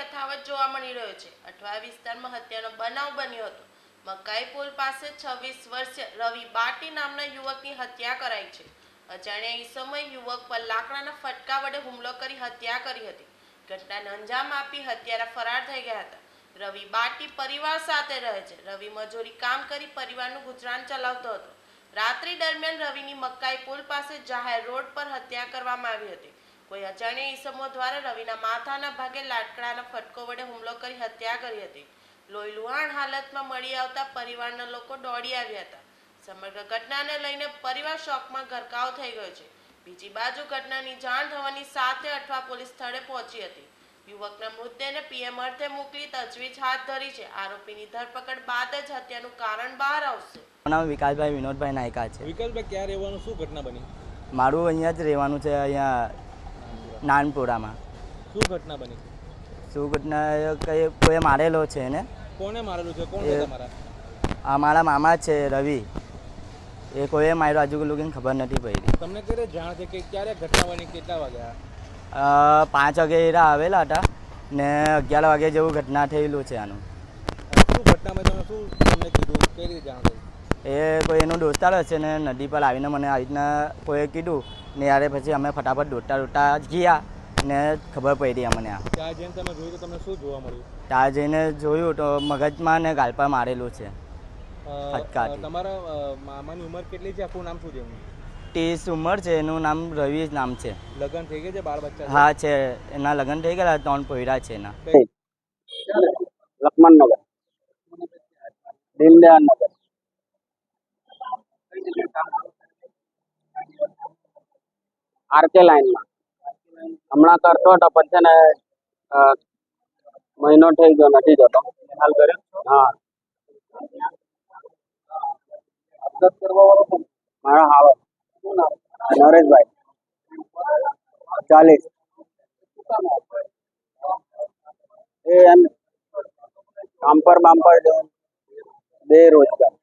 યથાવત જોવા મળી રહ્યો છે. અઠવા વિસ્તારમાં હત્યાનો બનાવ બન્યો હતો. મકાઈ પુલ પાસે છવ્વીસ વર્ષીય રવિ બાટી નામના યુવકની હત્યા કરાઈ છે. અજાણ્યા ઈસમોએ યુવક પર લાકડાના ફટકા વડે હુમલો કરી હત્યા કરી હતી. ઘટનાને અંજામ આપી હત્યારા ફરાર થઈ ગયા હતા. રવિ બાટી પરિવાર સાથે રહે છે. રવિ મજૂરી કામ કરી પરિવારનું ગુજરાન ચલાવતો હતો. રાત્રિ દરમિયાન રવિની મકાઈ પુલ પાસે જાહેર રોડ પર હત્યા કરવામાં આવી હતી. કોઈ અજાણ્યા ઈસમો દ્વારા રવિના માથાના ભાગે લાકડાના ફટકો વડે હુમલો કરી હત્યા કરી હતી. લોહી લુહાણ હાલતમાં મળી આવતા પરિવારના લોકો દોડી આવ્યા હતા. સમગ્ર ઘટનાને લઈને પરિવાર શોકમાં ગરકાવ થઈ ગયો છે. બીજી બાજુ ઘટનાની જાણ થવાની સાથે અઠવા પોલીસ સ્થળે પહોંચી હતી. યુવકના મૃતદેહને પીએમ અર્થે મોકલી તજવીજ હાથ ધરી છે. આરોપીની ધરપકડ બાદ જ હત્યાનું કારણ બહાર આવશે. નામ વિકાસભાઈ વિનોદભાઈ નાયકા છે. વિકાસભાઈ ક્યાં રહેવાનું? શું ઘટના બની? મારું અહીંયા જ રહેવાનું છે અહીંયા નાનપુરામાં. શું ઘટના બની? શું ઘટના કઈ કોઈ મારેલો છે એને? કોને મારેલું છે? કોણ છે તમારા? આ મારા મામા છે રવિ. એ કોઈએ માર્યો આજુ લોકોને ખબર નથી પડી. તમને ક્યારે જાણ છે કે ક્યારે ઘટના બની કેટલા વાગ્યા પાંચ વાગે એરા આવેલા હતા ને અગિયાર વાગે જેવું ઘટના થયેલું છે આનું. શું ઘટનામાં તમે શું તમને કીધું? કઈ રીતે જાણ થઈ? એ કોઈ એનો દોસ્તાર હશે ને નદી પર આવીને મને આવી રીતના કોઈએ કીધું ને યારે પછી અમે ફટાફટ દોડતા દોડતા ગયા ને ખબર પડી અમને આ. ત્યાં જઈને તમે જોયું તો તમને શું જોવા મળ્યું? ત્યાં જઈને જોયું તો મગજમાં ને ગાલ પર મારેલું છે. તમારા મામાની ઉંમર કેટલી છે? આખું નામ શું છે ત્રીસ ઉંમર છે એનું નામ રવિ જ નામ છે. લગ્ન થઈ ગયા છે? બાળ બચ્ચા હા છે. એના લગ્ન થઈ ગયેલા ત્રણ પોયરા છે એના. લક્ષ્મણનગર. દીનદયાળનગર આરકે લાઈનમાં. હમણાં કરતો હતો પછી છે ને મહિનો થઈ ગયો નથી જતો. હાલ કર્યો હા. મારા હાલો નરેશભાઈ. ચાલીસ. એ એમ. કામ પર બામ પર બે રોજગાર.